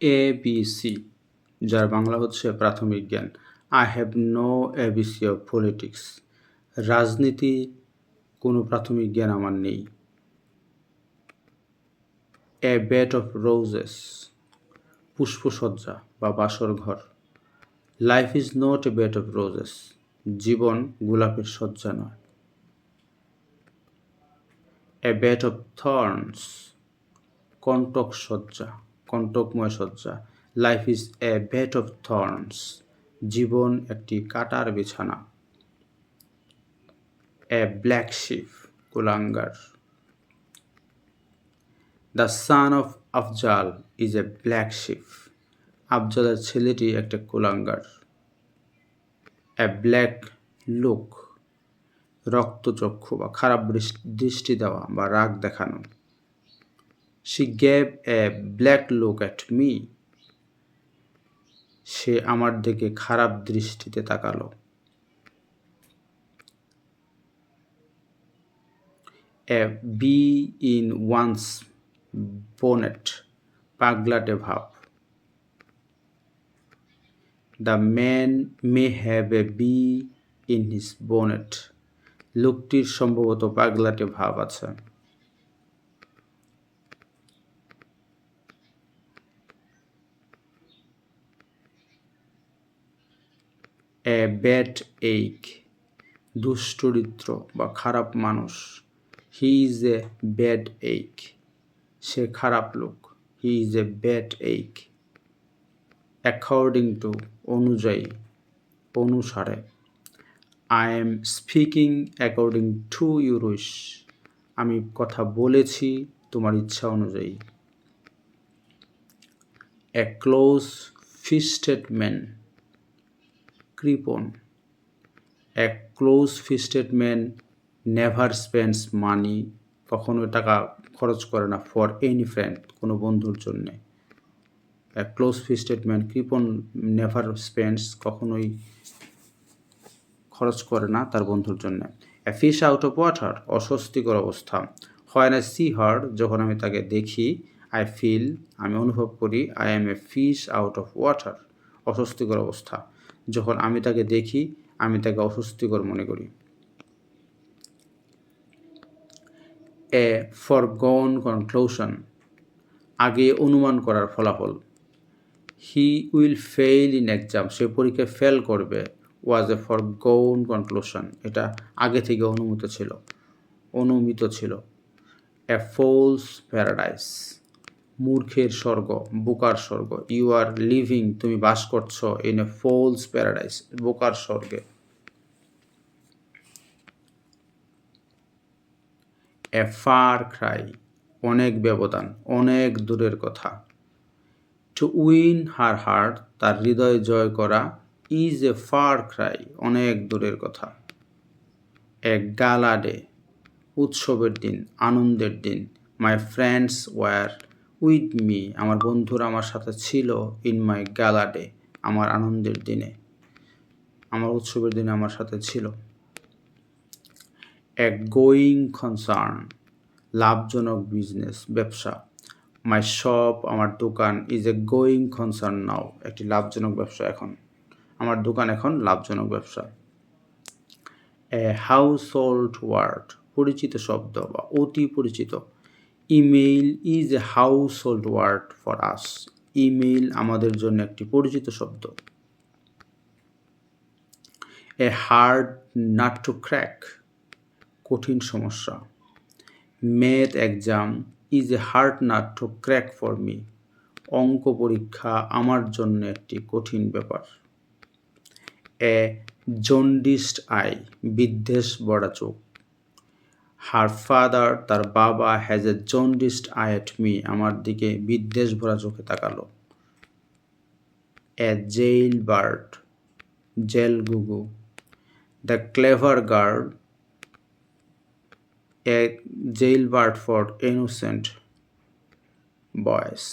এ B C যার বাংলা হচ্ছে প্রাথমিক জ্ঞান। I have no A B C of politics রাজনীতি, কোনো প্রাথমিক জ্ঞান আমার নেই। এ বেড অফ রোজেস পুষ্পসজ্জা বা বাসর ঘর। Life is not a bed of roses জীবন গোলাপের সজ্জা নয়। এ বেড অফ থর্নস কণ্টক সজ্জা। কণ্টকময় সজ্জা life is a bed of thorns জীবন একটি কাটার বিছানা। এ ব্ল্যাক শিপ কুলাঙ্গার। The son of Afzal is a black sheep আফজালের ছেলেটি একটা কুলাঙ্গার। এ ব্ল্যাক লুক রক্তচক্ষু বা খারাপ দৃষ্টি দেওয়া বা রাগ দেখানো। She gave a black look at me সে আমার দিকে খারাপ দৃষ্টিতে তাকালো। A bee in one's bonnet পাগলাটে ভাব। The man may have a bee in his bonnet লোকটির সম্ভবত পাগলাটে ভাব আছে। এ ব্যাড এইক দুশ্চরিত্র বা খারাপ মানুষ। হি ইজ এ ব্যাড এইক সে খারাপ লোক। He is a bad egg according to অনুযায়ী, অনুসারে। I am speaking according to your wish আমি কথা বলেছি তোমার ইচ্ছা অনুযায়ী। A close fisted man কৃপন a close fisted man never spends money কখনো টাকা খরচ করে না ফর এনি ফ্রেন্ড কোনো বন্ধুর জন্যে। এক ক্লোজ ফিস্টেড ম্যান কৃপন নেভার স্পেন্ডস কখনোই খরচ করে না তার বন্ধুর জন্য। A fish out of water অস্বস্তিকর অবস্থা। হয় না সি হার্ড যখন আমি তাকে দেখি আই ফিল আমি অনুভব করি I am a fish out of water অস্বস্তিকর অবস্থা। যখন আমি তাকে দেখি, আমি তাকে অস্বস্তিকর মনে করি। এ ফর গন কনক্লুশন আগে অনুমান করার ফলাফল। He will fail in exam সে পরীক্ষায় ফেল করবে ওয়াজ এ ফর গৌন কনক্লুশন এটা আগে থেকে অনুমিত ছিল অনুমিত ছিল। এ ফোলস প্যারাডাইস মূর্খের স্বর্গ, বোকার স্বর্গ। ইউ আর লিভিং তুমি বাস করছ ইন এ ফোলস প্যারাডাইস বোকার স্বর্গে। এ ফার ক্রাই অনেক ব্যবধান, অনেক দূরের কথা। টু উইন হার হার্ট তার হৃদয় জয় করা ইজ এ ফার ক্রাই অনেক দূরের কথা। এক গালা ডে উৎসবের দিন, আনন্দের দিন my friends were with me আমার বন্ধুরা আমার সাথে ছিল ইন মাই গালা ডে আমার আনন্দের দিনে, আমার উৎসবের দিনে আমার সাথে ছিল। এক গোয়িং কনসার্ন লাভজনক বিজনেস ব্যবসা। মাই শপ আমার দোকান is a going concern now একটি লাভজনক ব্যবসা এখন। আমার দোকান এখন লাভজনক ব্যবসা। এ হাউস হোল্ড ওয়ার্ড পরিচিত শব্দ বা অতি পরিচিত। Email is a household word for us email আমাদের জন্য একটি পরিচিত শব্দ। A hard nut to crack কঠিন সমস্যা। Math exam is a hard nut to crack for me অঙ্ক পরীক্ষা আমার জন্য একটি কঠিন ব্যাপার। এ জন্ডিস্ট আই বিদ্বেষ বড়া চোখ। হার ফাদার তার বাবা has a jaundiced eye me আমার দিকে বিদ্বেষ ভরা চোখে তাকালো। A jail bird jail গুগু the clever guard girl a jailbird for innocent boys